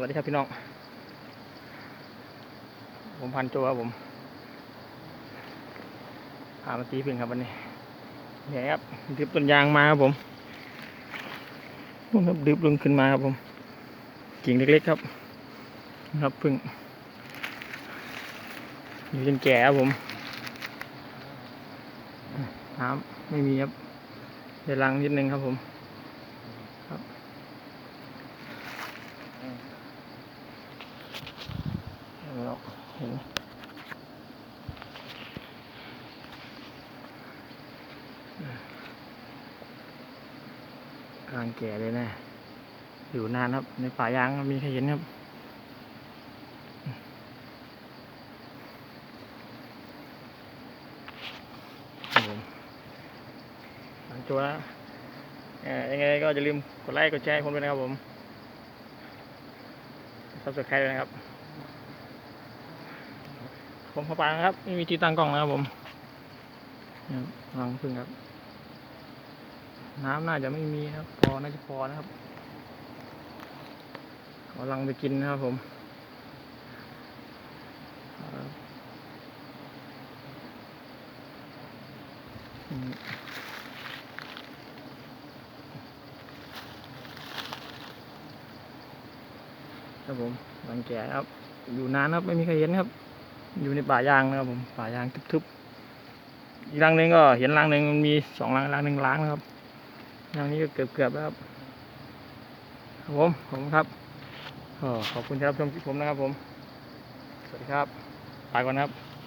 วัสดีครับพี่น้อง ผมพันโจครับผมพามาตีพึ่งครับวันนี้เนี่ยครับดึบต้นยางมาครับผมนู่นครับดึบลงขึ้นมาครับผมกิ่งเล็กๆครับนะครับพึ่ง อยู่จนแก่ครับผมน้ำไม่มีครับเดี๋ยวลังนิดนึงครับผม เห็นไหมครับเห็น กลางแก่เลยนะ อยู่นานครับ ในป่ายางมีใครเห็นครับหลังตัวแล้วเอ่อยังไงก็อย่าลืมกดไลค์ กดแชร์ให้ผมด้วยนะครับผม ซับสไครต์ด้วยนะครับ ผมพอปางครับ ไม่มีที่ตั้งกล้องนะครับผมเนี่ยรังพึ่งครับ น้ำน่าจะไม่มีครับ พอ น่าจะพอนะครับเอาลังไปกินนะครับผมครับอืมครับผมรังแกครับ อยู่นานครับ ไม่มีใครเห็นครับ อยู่ในป่ายางนะครับผมป่ายางทึบๆอีกรังหนึ่งก็เห็นรังหนึ่งมันมีสองรังรังหนึ่งล้างนะครับรังนี้ก็เกือบๆแล้วครับครับผมขอบคุณครับก็ขอบคุณที่รับชมคลิปผมนะครับผม สวัสดีครับไปก่อนครับ